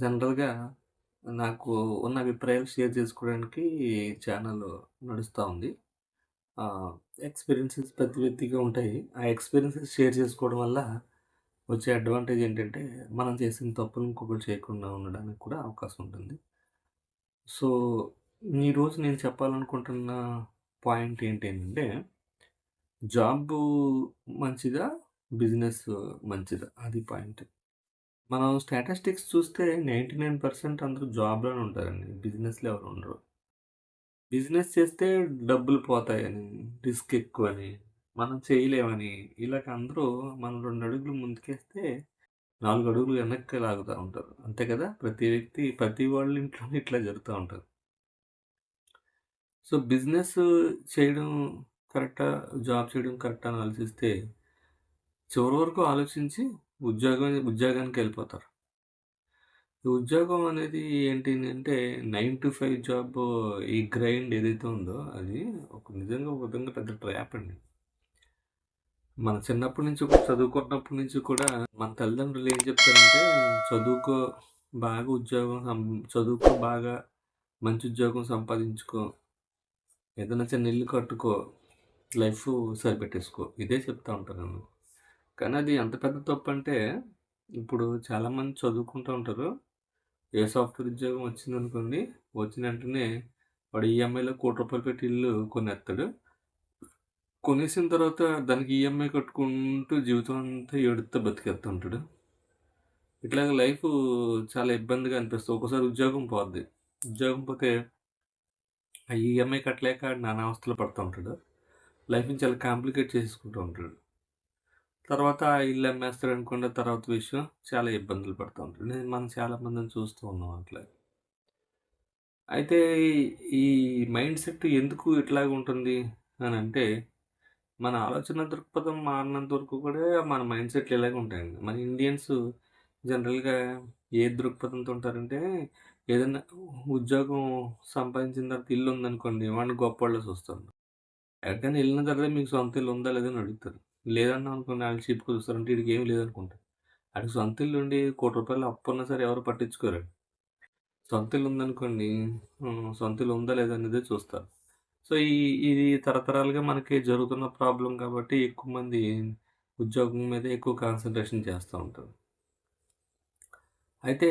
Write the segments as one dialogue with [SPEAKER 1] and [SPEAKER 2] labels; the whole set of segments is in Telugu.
[SPEAKER 1] జనరల్‌గా నాకు ఉన్న అభిప్రాయాలు షేర్ చేసుకోవడానికి ఛానల్ నడుస్తూ ఉంది. ఎక్స్‌పీరియన్సెస్ ప్రతి వ్యక్తిగా ఉంటాయి. ఆ ఎక్స్‌పీరియన్సెస్ షేర్ చేసుకోవడం వల్ల వచ్చే అడ్వాంటేజ్ ఏంటంటే, మనం చేసిన తప్పులు ఇంకొకరు చేయకుండా ఉండడానికి కూడా అవకాశం ఉంటుంది. సో, ఈరోజు నేను చెప్పాలనుకుంటున్న పాయింట్ ఏంటంటే, జాబ్ మంచిదా? బిజినెస్ మంచిదా? అది పాయింట్. మనం స్టాటిస్టిక్స్ చూస్తే 99% అందరూ జాబ్‌లోనే ఉంటారండి. బిజినెస్‌లో ఎవరు ఉండరు. బిజినెస్ చేస్తే డబ్బులు పోతాయని, రిస్క్ ఎక్కువని, మనం చేయలేమని, ఇలాగ అందరూ మనం రెండు అడుగులు ముందుకేస్తే నాలుగు అడుగులు వెనక్కి లాగుతూ ఉంటారు. అంతే కదా! ప్రతి వ్యక్తి ప్రతి వాళ్ళ ఇంట్లోనే ఇట్లా జరుగుతూ ఉంటారు సో, బిజినెస్ చేయడం కరెక్టా? జాబ్ చేయడం కరెక్టా అని ఆలోచిస్తే, చివరి వరకు ఆలోచించి ఉద్యోగం ఉద్యోగానికెళ్ళిపోతారు. ఈ ఉద్యోగం అనేది ఏంటి అంటే 9-5 జాబ్ ఈ గ్రైండ్ ఏదైతే ఉందో అది ఒక నిజంగా ఒక విధంగా పెద్ద ట్రాప్ అండి. మన చిన్నప్పటి నుంచి చదువుకున్నప్పటి నుంచి కూడా మన తల్లిదండ్రులు ఏం చెప్తారంటే, "చదువుకో, బాగా ఉద్యోగం చదువుకో బాగా, మంచి ఉద్యోగం సంపాదించుకో, ఏదైనా చిన్న ఇల్లు కట్టుకో, లైఫ్ సరిపెట్టేసుకో." ఇదే చెప్తా ఉంటాను కానీ అది ఎంత పెద్ద తప్పు అంటే ఇప్పుడు చాలామంది చదువుకుంటూ ఉంటారు. ఏ సాఫ్ట్‌వేర్ ఉద్యోగం వచ్చింది అనుకోండి వచ్చిన వెంటనే వాడు ఈఎంఐలో కోటి రూపాయలు పెట్టి ఇల్లు కొనేస్తాడు. కొనేసిన తర్వాత దానికి ఈఎంఐ కట్టుకుంటూ జీవితం అంతా ఏడుత్తా బతికేస్తూ ఉంటాడు. ఇట్లాగ లైఫ్ చాలా ఇబ్బందిగా అనిపిస్తుంది ఒకసారి ఉద్యోగం పోద్ది. ఉద్యోగం పోతే ఆ ఈఎంఐ కట్టలేక నానా అవస్థలు పడుతూ ఉంటాడు. లైఫ్‌ని చాలా కాంప్లికేట్ చేసుకుంటూ ఉంటాడు. తర్వాత ఆ ఇల్లు అమ్మేస్తాడనుకోండి తర్వాత విషయం చాలా ఇబ్బందులు పడుతూ ఉంటారు నేను మనం చాలా మందిని చూస్తూ ఉన్నాం అట్లా. అయితే ఈ మైండ్ సెట్ ఎందుకు ఇట్లాగ ఉంటుంది అని అంటే మన ఆలోచన దృక్పథం మారినంత వరకు కూడా మన మైండ్ సెట్లు ఇలాగే ఉంటాయండి. మన ఇండియన్స్ జనరల్‌గా ఏ దృక్పథంతో ఉంటారంటే, ఏదైనా ఉద్యోగం సంపాదించిన తర్వాత ఇల్లు ఉందనుకోండి, వాడిని గొప్ప వాళ్ళు చూస్తారు. ఎక్కడికైనా వెళ్ళిన తర్వాత మీకు సొంత ఇల్లు ఉందా లేదని అడుగుతారు. లేదన్నా అనుకుని ఆళ్ళు చీప్‌గా చూస్తారు. అంటే ఈడికి ఏమి లేదనుకుంటారు. ఆడికి సొంత ఇల్లు ఉండి కోటి రూపాయలు అప్పున్నా సరే ఎవరు పట్టించుకోరండి. సొంత ఇల్లు ఉందనుకోండి, సొంత ఇల్లు ఉందా లేదా అనేది చూస్తారు. సో, ఈ ఇది తరతరాలుగా మనకి జరుగుతున్న ప్రాబ్లం కాబట్టి ఎక్కువ మంది ఉద్యోగం మీదే ఎక్కువ కాన్సన్ట్రేషన్ చేస్తూ ఉంటారు. అయితే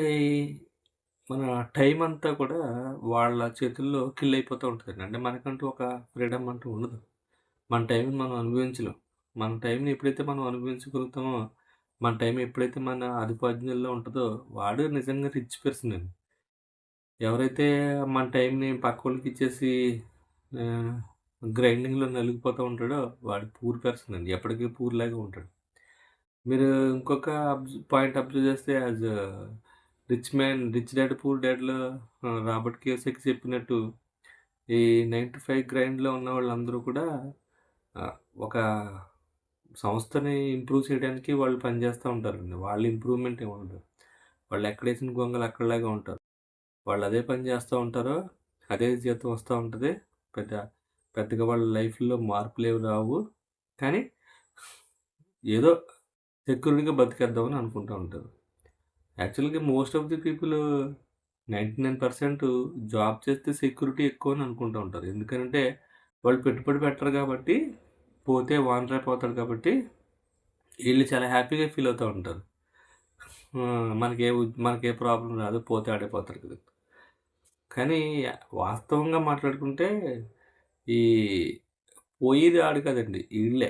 [SPEAKER 1] మన టైం అంతా కూడా వాళ్ళ చేతుల్లో కిల్ అయిపోతూ ఉంటుంది అంటే మనకంటూ ఒక ఫ్రీడమ్ అంటూ ఉండదు. మన టైంని మనం అనుభవించలేం. మన టైంని ఎప్పుడైతే మనం అనుభవించగలుగుతామో, మన టైం ఎప్పుడైతే మన ఆధిపత్యంలో ఉంటుందో వాడు నిజంగా రిచ్ పర్సన్ అండి. ఎవరైతే మన టైంని పక్కోళ్ళకి ఇచ్చేసి గ్రైండింగ్‌లో నలిగిపోతూ ఉంటాడో, వాడు పూర్ పర్సన్ అండి. ఎప్పటికీ పూర్ లాగే ఉంటాడు. మీరు ఇంకొక అబ్జ్ పాయింట్ అబ్జర్వ్ చేస్తే as rich man rich dad poor డాడ్‌లో Robert Kiyosaki చెప్పినట్టు ఈ 9-5 గ్రైండ్‌లో ఉన్న వాళ్ళందరూ కూడా ఒక సంస్థని ఇంప్రూవ్ చేయడానికి వాళ్ళు పనిచేస్తూ ఉంటారండి. వాళ్ళ ఇంప్రూవ్‌మెంట్ ఏమి ఉండదు. వాళ్ళు ఎక్కడేసిన గొంగలు అక్కడలాగే ఉంటారు. వాళ్ళు అదే పని చేస్తూ ఉంటారో అదే జీతం వస్తూ ఉంటుంది పెద్ద పెద్దగా వాళ్ళ లైఫ్‌లో మార్పులు ఏవి రావు. కానీ ఏదో సెక్యూరిటీగా బతికేద్దామని అనుకుంటూ ఉంటారు. యాక్చువల్‌గా most of the people 99% job చేస్తే సెక్యూరిటీ ఎక్కువ అని అనుకుంటూ ఉంటారు. ఎందుకంటే వాళ్ళు పెట్టుబడి పెట్టరు కాబట్టి, పోతే ఓనరే పోతాడు కాబట్టి, వీళ్ళు చాలా హ్యాపీగా ఫీల్ అవుతూ ఉంటారు. మనకే మనకే ప్రాబ్లం రాదు. పోతే ఆడిపోతారు కదా! కానీ వాస్తవంగా మాట్లాడుకుంటే, ఈ పోయేది ఆడు కాదండి. ఈళ్ళే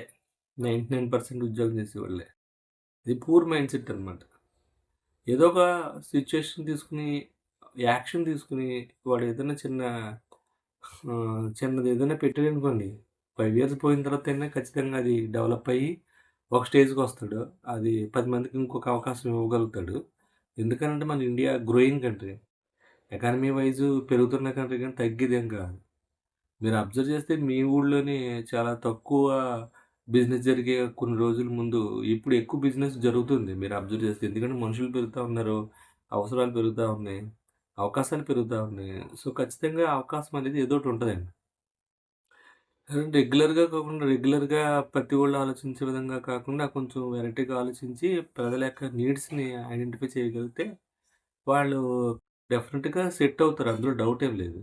[SPEAKER 1] 99% ఉద్యోగం చేసే వాళ్ళే ఇది పూర్ మైండ్ సెట్ అనమాట. ఏదో ఒక సిచ్యుయేషన్ తీసుకొని, యాక్షన్ తీసుకుని వాడు ఏదైనా చిన్న చిన్నది ఏదైనా పెట్టాడనుకోండి, ఫైవ్ ఇయర్స్ పోయిన తర్వాతైనా ఖచ్చితంగా అది డెవలప్ అయ్యి, ఒక స్టేజ్‌కి వస్తాడు. అది పది మందికి ఇంకొక అవకాశం ఇవ్వగలుగుతాడు. ఎందుకంటే మన India growing country. Economy wise పెరుగుతున్న కంట్రీ కానీ తగ్గేదేం కాదు. మీరు అబ్జర్వ్ చేస్తే మీ ఊళ్ళోనే చాలా తక్కువ బిజినెస్ జరిగే కొన్ని రోజుల ముందు, ఇప్పుడు ఎక్కువ బిజినెస్ జరుగుతుంది మీరు అబ్జర్వ్ చేస్తే. ఎందుకంటే మనుషులు పెరుగుతూ ఉన్నారు. అవసరాలు పెరుగుతూ ఉన్నాయి. అవకాశాలు పెరుగుతూ ఉన్నాయి. సో, ఖచ్చితంగా అవకాశం అనేది ఏదో ఒకటి ఉంటుందండి రెగ్యులర్‌గా కాకుండా రెగ్యులర్‌గా ప్రతి వాళ్ళు ఆలోచించే విధంగా కాకుండా కొంచెం వెరైటీగా ఆలోచించి ప్రజల యొక్క నీడ్స్‌ని ఐడెంటిఫై చేయగలిగితే వాళ్ళు డెఫినెట్గా సెట్ అవుతారు. అందులో డౌట్ ఏం లేదు.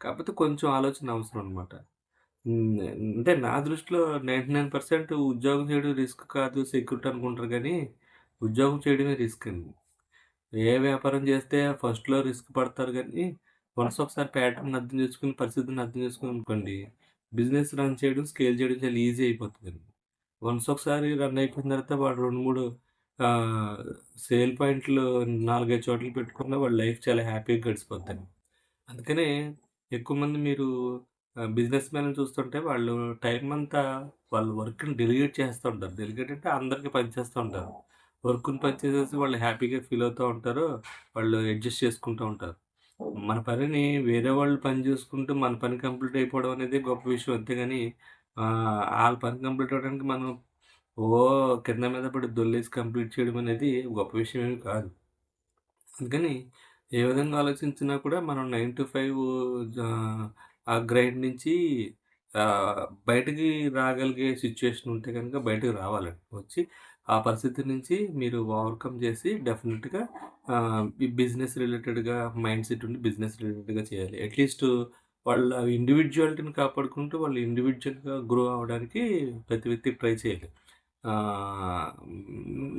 [SPEAKER 1] కాకపోతే కొంచెం ఆలోచన అవసరం అనమాట. అంటే నా దృష్టిలో 99% ఉద్యోగం చేయడం రిస్క్ కాదు, సెక్యూరిటీ అనుకుంటారు కానీ ఉద్యోగం చేయడమే రిస్క్ అండి. ఏ వ్యాపారం చేస్తే ఫస్ట్‌లో రిస్క్ పడతారు కానీ వన్స్ ఒకసారి ప్యాటర్న్ అర్థం చేసుకొని, పరిస్థితిని అర్థం చేసుకున్నామనుకోండి, బిజినెస్ రన్ చేయడం, స్కేల్ చేయడం చాలా ఈజీ అయిపోతుంది వన్స్ ఒకసారి రన్ అయిపోయిన తర్వాత వాడు రెండు మూడు సేల్ పాయింట్లు 4, 5 చోట్ల పెట్టుకున్న వాళ్ళ లైఫ్ చాలా హ్యాపీగా గడిచిపోద్దండి. అందుకనే ఎక్కువ మంది మీరు బిజినెస్ మ్యాన్ చూస్తుంటే వాళ్ళు టైం అంతా వాళ్ళ వర్క్‌ని డెలిగేట్ చేస్తూ ఉంటారు. డెలిగేట్ అంటే అందరికి పనిచేస్తూ ఉంటారు. వర్క్‌ని పనిచేసేసి వాళ్ళు హ్యాపీగా ఫీల్ అవుతూ ఉంటారు. వాళ్ళు అడ్జస్ట్ చేసుకుంటూ ఉంటారు. మన పనిని వేరే వాళ్ళు పని చేసుకుంటూ మన పని కంప్లీట్ అయిపోవడం అనేది గొప్ప విషయం. అంతేగాని వాళ్ళ పని కంప్లీట్ అవ్వడానికి మనం ఓ కింద మీద పడి దొల్లేసి కంప్లీట్ చేయడం అనేది గొప్ప విషయం ఏమి కాదు. అందుకని ఏ విధంగా ఆలోచించినా కూడా మనం నైన్ టు ఫైవ్ ఆ గ్రైండ్ నుంచి బయటకి బయటికి రాగలిగే సిచ్యువేషన్ ఉంటే కనుక బయటకు రావాలండి. వచ్చి ఆ పరిస్థితి నుంచి మీరు ఓవర్‌కమ్ చేసి డెఫినెట్గా బిజినెస్ రిలేటెడ్‌గా మైండ్ సెట్ ఉండి బిజినెస్ రిలేటెడ్‌గా చేయాలి. అట్‌లీస్ట్ వాళ్ళ ఇండివిజువాలిటీని కాపాడుకుంటూ వాళ్ళు ఇండివిజువల్గా గ్రో అవ్వడానికి ప్రతి వ్యక్తి ట్రై చేయాలి.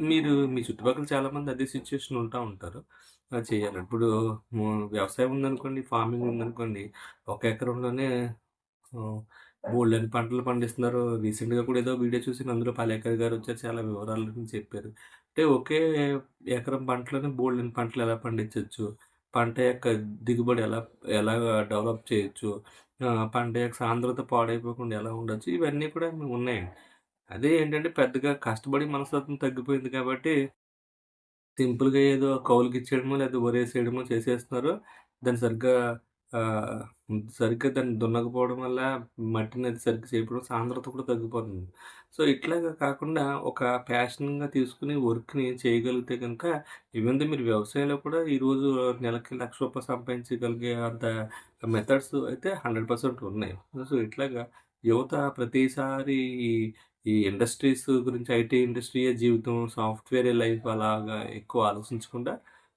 [SPEAKER 1] మీరు మీ చుట్టుపక్కల చాలామంది అదే సిచ్యువేషన్ ఉంటా ఉంటారు. చేయాలి. ఇప్పుడు వ్యవసాయం ఉందనుకోండి, ఫార్మింగ్ ఉందనుకోండి, ఒక ఎకరంలోనే ఆహ్, పంటలు పండిస్తున్నారు. రీసెంట్‌గా కూడా ఏదో వీడియో చూసి అందులో పాలేకర్ గారు వచ్చారు. చాలా వివరాలు చెప్పారు. అంటే ఒకే ఎకరం పంటలోనే బోలెడన్ని పంటలు ఎలా పండించవచ్చు పంట యొక్క దిగుబడి ఎలా ఎలా డెవలప్ చేయొచ్చు, పంట యొక్క సాంద్రత పాడైపోకుండా ఎలా ఉండొచ్చు, ఇవన్నీ కూడా ఉన్నాయండి. అదే ఏంటంటే పెద్దగా కష్టపడి మనస్తత్వం తగ్గిపోయింది కాబట్టి సింపుల్‌గా ఏదో కౌలుకిచ్చేయడమో, లేదా వరేసేయడమో చేసేస్తున్నారు. దాన్ని సరిగ్గా సరిగ్గా దాన్ని దున్నకపోవడం వల్ల మట్టిని అది సరిగ్గా చేయకపోవడం సాంద్రత కూడా తగ్గిపోతుంది. సో, ఇట్లాగా కాకుండా ఒక ప్యాషన్‌గా తీసుకుని వర్క్‌ని చేయగలిగితే కనుక ఈవెన్ దో మీరు వ్యవసాయంలో కూడా ఈరోజు నెలకి లక్ష రూపాయలు సంపాదించగలిగే అంత మెథడ్స్ అయితే 100% ఉన్నాయి. సో, ఇట్లాగా యువత ప్రతిసారి ఈ ఇండస్ట్రీస్ గురించి ఐటీ ఇండస్ట్రీయే జీవితం, సాఫ్ట్వేర్ లైఫ్ అలాగా ఎక్కువ ఆలోచించకుండా,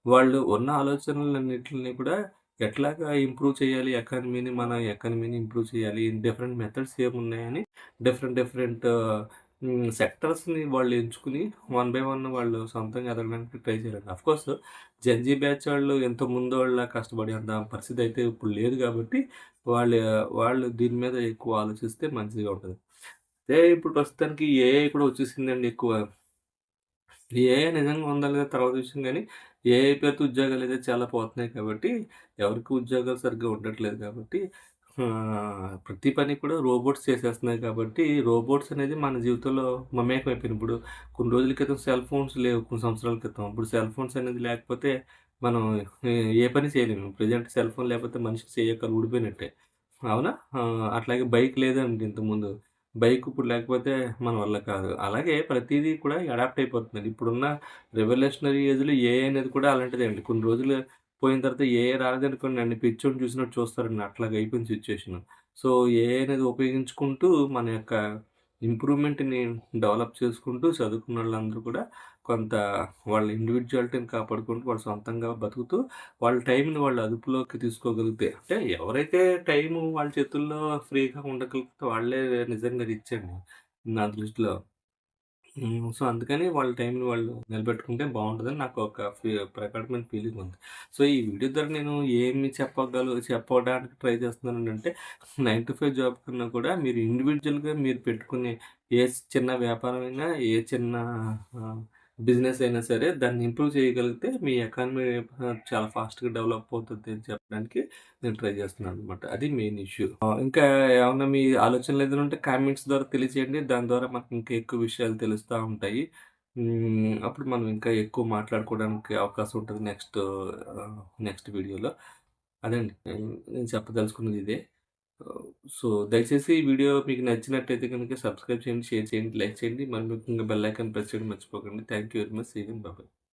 [SPEAKER 1] వాళ్ళు ఉన్న ఆలోచనలన్నిటిని కూడా ఎట్లాగా ఇంప్రూవ్ చేయాలి ఎకానమీని, మన ఎకానమీని ఇంప్రూవ్ చేయాలి. డిఫరెంట్ మెథడ్స్ ఏమున్నాయని డిఫరెంట్ డిఫరెంట్ సెక్టర్స్ని వాళ్ళు ఎంచుకుని వన్ బై వన్ వాళ్ళు సొంతంగా ఎదగడానికి ట్రై చేయాలండి. ఆఫ్‌కోర్స్ జెన్‌జీ బ్యాచ్ వాళ్ళు ఎంతో వాళ్ళ కష్టపడే అంత పరిస్థితి అయితే ఇప్పుడు లేదు కాబట్టి, వాళ్ళు వాళ్ళు దీని మీద ఎక్కువ ఆలోచిస్తే మంచిగా ఉంటుంది అదే ఇప్పుడు ప్రస్తుతానికి ఏఐ కూడా వచ్చేసిందండి ఎక్కువ. ఏఐ నిజంగా ఉందా లేదా తర్వాత విషయం కానీ ఏఐ పేరుతో అయితే చాలా పోతున్నాయి కాబట్టి, ఎవరికి ఉద్యోగాలు సరిగ్గా ఉండట్లేదు కాబట్టి, ప్రతి పని కూడా రోబోట్స్ చేసేస్తున్నాయి కాబట్టి, రోబోట్స్ అనేది మన జీవితంలో మమేకం అయిపోయింది. ఇప్పుడు కొన్ని రోజుల క్రితం సెల్ ఫోన్స్ లేవు కొన్ని సంవత్సరాల క్రితం. ఇప్పుడు సెల్ ఫోన్స్ అనేది లేకపోతే మనం ఏ పని చేయలేము. ప్రజెంట్ సెల్ ఫోన్ లేకపోతే మనిషికి చెయ్యెక్కలు ఊడిపోయినట్టే. అవునా? అట్లాగే బైక్ లేదండి ఇంతకుముందు. బైక్ ఇప్పుడు లేకపోతే మన వల్ల కాదు. అలాగే ప్రతిదీ కూడా అడాప్ట్ అయిపోతుంది ఇప్పుడున్న రెవల్యూషనరీ ఏజ్‌లో ఏఐ అనేది కూడా అలాంటిదే అండి. కొన్ని రోజులు పోయిన తర్వాత ఏఏ రాలేదని కొన్ని నన్ను పిచ్చోని చూసినట్టు చూస్తారండి. అట్లాగ అయిపోయింది సిచ్యువేషన్ సో, ఏఐ అనేది ఉపయోగించుకుంటూ మన యొక్క ఇంప్రూవ్‌మెంట్‌ని డెవలప్ చేసుకుంటూ చదువుకున్న వాళ్ళందరూ కూడా కొంత వాళ్ళ ఇండివిజువాలిటీని కాపాడుకుంటూ వాళ్ళు సొంతంగా బతుకుతూ వాళ్ళ టైంని వాళ్ళు అదుపులోకి తీసుకోగలిగితే అంటే ఎవరైతే టైము వాళ్ళ చేతుల్లో ఫ్రీగా ఉండగలిగితే వాళ్ళే నిజంగా రిచ్ అండి నా దృష్టిలో. సో, అందుకని వాళ్ళ టైంని వాళ్ళు నిలబెట్టుకుంటే బాగుంటుందని నాకు ఒక ఫీ ప్రకటమైన ఫీలింగ్ ఉంది. సో, ఈ వీడియో ద్వారా నేను ఏమి చెప్పగల చెప్పడానికి ట్రై చేస్తున్నాను అంటే నైన్ టు ఫైవ్ జాబ్ కన్నా కూడా మీరు ఇండివిడ్యువల్‌గా మీరు పెట్టుకునే ఏ చిన్న వ్యాపారమైనా, ఏ చిన్న బిజినెస్ అయినా సరే దాన్ని ఇంప్రూవ్ చేయగలిగితే మీ ఎకానమీ చాలా ఫాస్ట్‌గా డెవలప్ అవుతుంది అని చెప్పడానికి నేను ట్రై చేస్తున్నాను అనమాట అది మెయిన్ ఇష్యూ. ఇంకా ఏమైనా మీ ఆలోచనలు ఏదైనా ఉంటే కామెంట్స్ ద్వారా తెలియజేయండి. దాని ద్వారా మనకు ఇంకా ఎక్కువ విషయాలు తెలుస్తూ ఉంటాయి. అప్పుడు మనం ఇంకా ఎక్కువ మాట్లాడుకోవడానికి అవకాశం ఉంటుంది నెక్స్ట్ నెక్స్ట్ వీడియోలో. అదండి. అండి నేను చెప్పదలుచుకున్నది ఇదే. సో, దయచేసి ఈ వీడియో మీకు నచ్చినట్టయితే కనుక సబ్స్క్రైబ్ చేయండి, షేర్ చేయండి, లైక్ చేయండి. మరి ముఖ్యంగా బెల్ ఐకాన్ ప్రెస్ చేయడం మర్చిపోకండి. Thank you very much. See bye bye